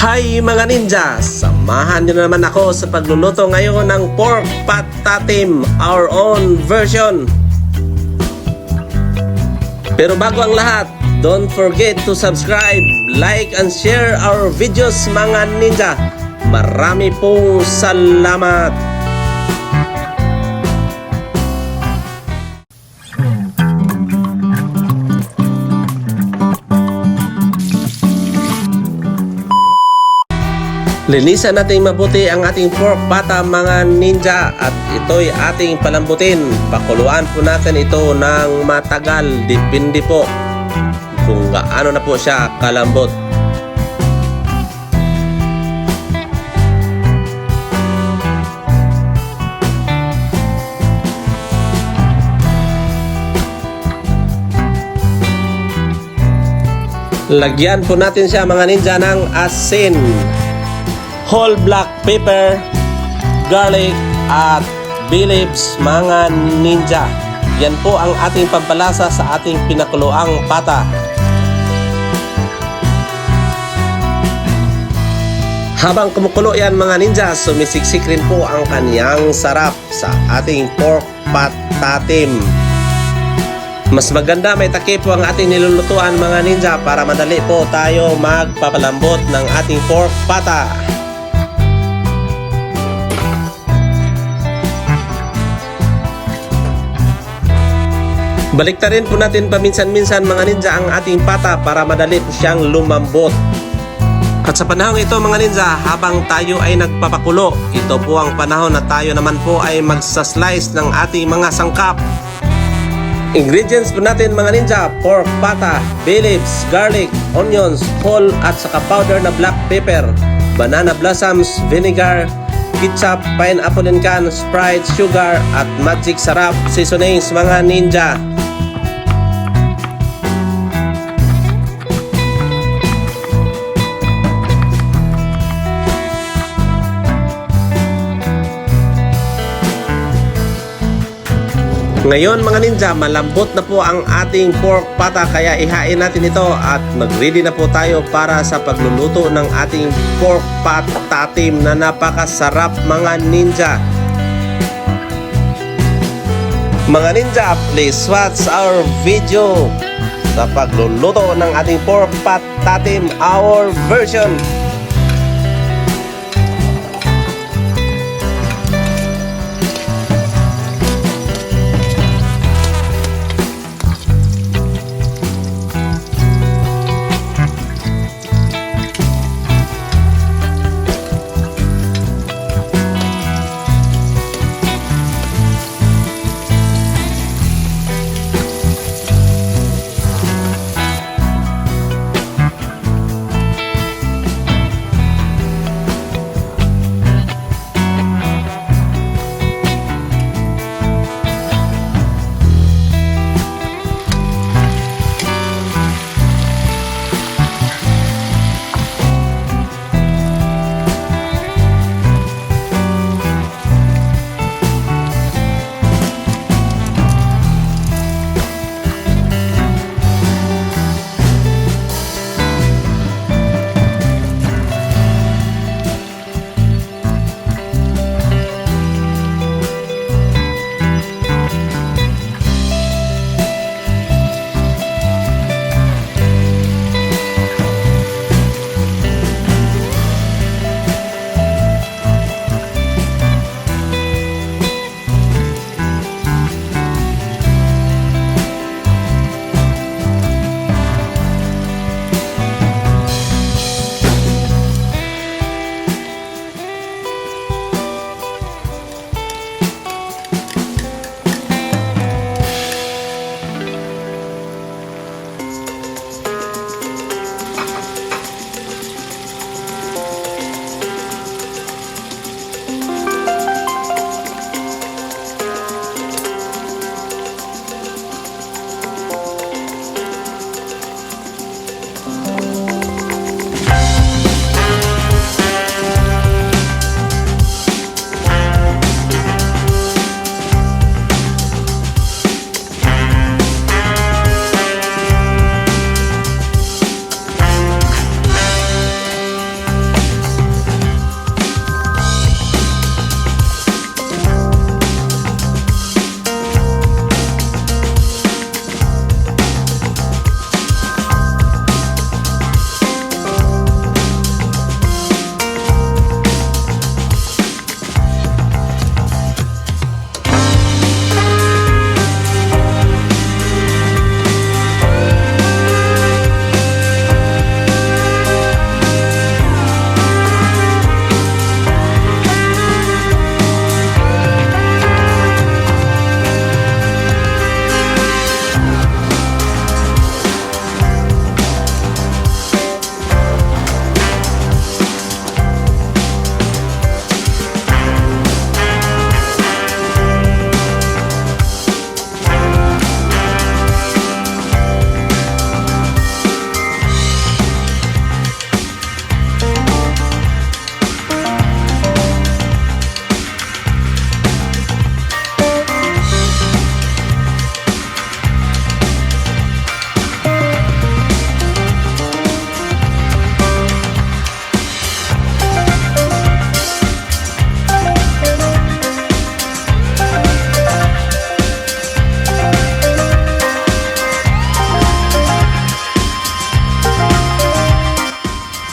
Hi mga ninja! Samahan niyo na naman ako sa pagluluto ngayon ng pork pat tatim, our own version. Pero bago ang lahat, don't forget to subscribe, like, and share our videos mga ninja. Marami pong salamat! Linisan natin mabuti ang ating pork pata mga ninja at ito'y ating palambutin. Pakuluan po natin ito ng matagal. Depende po kung gaano na po siya kalambot. Lagyan po natin siya mga ninja ng asin whole black pepper, garlic, at leaves, mga ninja. Yan po ang ating pampalasa sa ating pinakuluang pata. Habang kumukulo yan mga ninja, sumisiksik rin po ang kaniyang sarap sa ating pork pat tatim. Mas maganda may takip po ang ating nilulutuan mga ninja para madali po tayo magpapalambot ng ating pork pata. Baliktarin po natin paminsan-minsan mga ninja ang ating pata para madali po siyang lumambot. At sa panahong ito mga ninja, habang tayo ay nagpapakulo, ito po ang panahon na tayo naman po ay magsaslice ng ating mga sangkap. Ingredients po natin mga ninja, pork pata, bay leaves, garlic, onions, whole at saka powder na black pepper, banana blossoms, vinegar, ketchup, pineapple and can, Sprite, sugar at magic sarap seasonings mga ninja. Ngayon mga ninja, malambot na po ang ating pork pata kaya ihain natin ito at mag-ready na po tayo para sa pagluluto ng ating pork pat tatim na napakasarap mga ninja. Mga ninja, please watch our video sa pagluluto ng ating pork pat tatim our version.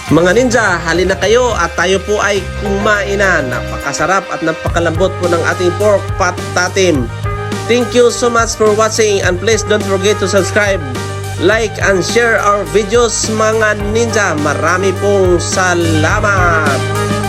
Mga ninja, halina kayo at tayo po ay kumain na. Napakasarap at napakalambot po ng ating pork pat tatim. Thank you so much for watching and please don't forget to subscribe, like and share our videos mga ninja. Marami pong salamat!